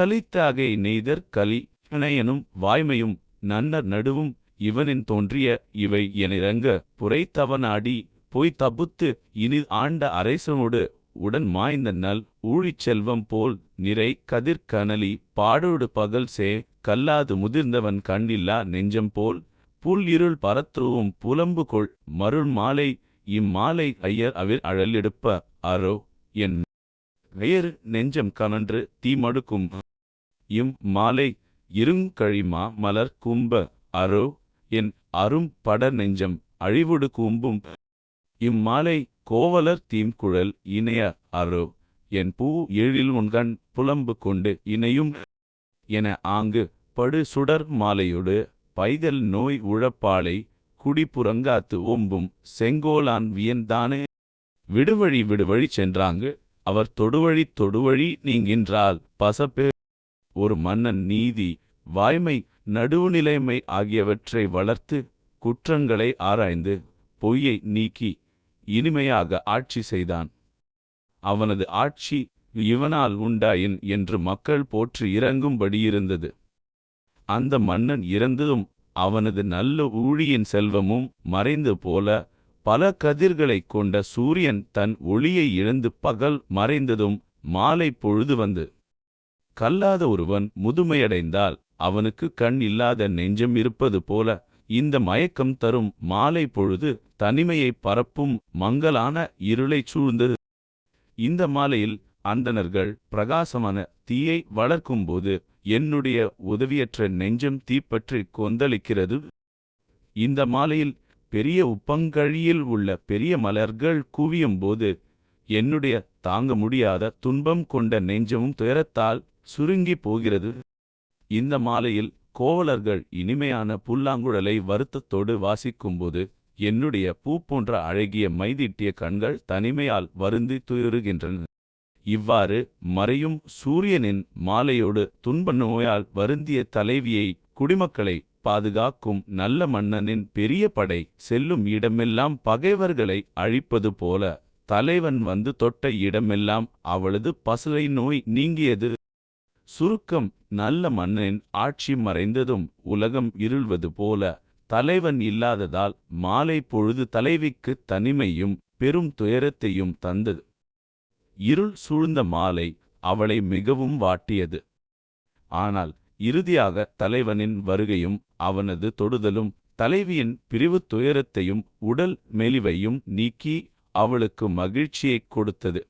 கலித்தாகை நெய்தற் கலி இணையனும் வாய்மையும் நன்னர் நடுவும் இவனின் தோன்றிய இவை எனிறங்க புரைத்தவனாடி பொய் தபுத்து இனி ஆண்ட அரைசனோடு உடன் மாய்ந்த நல் ஊழிச் செல்வம் போல் நிறை கதிர்கனலி பாடோடு பகல் சே கல்லாது முதிர்ந்தவன் கண்ணில்லா நெஞ்சம் போல் புல் இருள் பரத்துவும் புலம்பு கொள் மருள் மாலை இம்மாலை ஐயர் அவிர் அழல் எடுப்ப அரோ என் வேறு நெஞ்சம் கனன்று தீமடுக்கும் இம் மாலை இருங்கழிமா மலர் கும்ப அரோ என் அரும் பட நெஞ்சம் அழிவுடு கூம்பும். இம்மாலை கோவலர் தீம்குழல் இணைய அரோ என் பூ எழில் உண்கண் புலம்பு கொண்டு இணையும். என ஆங்கு படு சுடர் மாலையொடு பைதல் நோய் உழப்பாளை குடிப்புறங்காத்து ஓம்பும் செங்கோலான் வியன்தானே விடுவழி விடுவழி சென்றாங்கு அவர் தொடுவழி தொடுவழி நீங்கின்றால் பசப்பே ஒரு மன்னன் நீதி வாய்மை நடுவுநிலைமை ஆகியவற்றை வளர்த்து குற்றங்களை ஆராய்ந்து பொய்யை நீக்கி இனிமையாக ஆட்சி செய்தான். அவனது ஆட்சி இவனால் உண்டாயின் என்று மக்கள் போற்று இறங்கும்படியிருந்தது. அந்த மன்னன் இறந்ததும் அவனது நல்ல ஊழியின் செல்வமும் மறைந்து போல பல கதிர்களைக் கொண்ட சூரியன் தன் ஒளியை இழந்து பகல் மறைந்ததும் மாலை பொழுது வந்து கல்லாத ஒருவன் முதுமையடைந்தால் அவனுக்கு கண் இல்லாத நெஞ்சம் இருப்பது போல இந்த மயக்கம் தரும் மாலை பொழுது தனிமையை பரப்பும் மங்கலான இருளைச் சூழ்ந்தது. இந்த மாலையில் அந்தணர்கள் பிரகாசமான தீயை வளர்க்கும்போது என்னுடைய உதவியற்ற நெஞ்சம் தீப்பற்றி கொந்தளிக்கிறது. இந்த மாலையில் பெரிய உப்பங்கழியில் உள்ள பெரிய மலர்கள் குவியும்போது என்னுடைய தாங்க முடியாத துன்பம் கொண்ட நெஞ்சமும் துயரத்தால் சுருங்கி போகிறது இந்த மாலையில் கோவலர்கள் இனிமையான புல்லாங்குழலை வருத்தத்தோடு வாசிக்கும்போது என்னுடைய பூ போன்ற அழகிய மைதீட்டிய கண்கள் தனிமையால் வருந்தி துயருகின்றன. இவ்வாறு மறையும் சூரியனின் மாலையோடு துன்ப நோயால் வருந்திய தலைவியை குடிமக்களை பாதுகாக்கும் நல்ல மன்னனின் பெரிய படை செல்லும் இடமெல்லாம் பகைவர்களை அழிப்பது போல தலைவன் வந்து தொட்ட இடமெல்லாம் அவளது பசுலை நோய் நீங்கியது. சுருக்கம் நல்ல மன்னனின் ஆட்சி மறைந்ததும் உலகம் இருள்வது போல தலைவன் இல்லாததால் மாலை பொழுது தலைவிக்கு தனிமையும் பெரும் துயரத்தையும் தந்தது. இருள் சூழ்ந்த மாலை அவளை மிகவும் வாட்டியது. ஆனால் இறுதியாக தலைவனின் வருகையும் அவனது தொடுதலும் தலைவியின் பிரிவு துயரத்தையும் உடல் மெலிவையும் நீக்கி அவளுக்கு மகிழ்ச்சியைக் கொடுத்தது.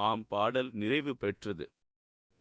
ஆம் பாடல் நிறைவு பெற்றது.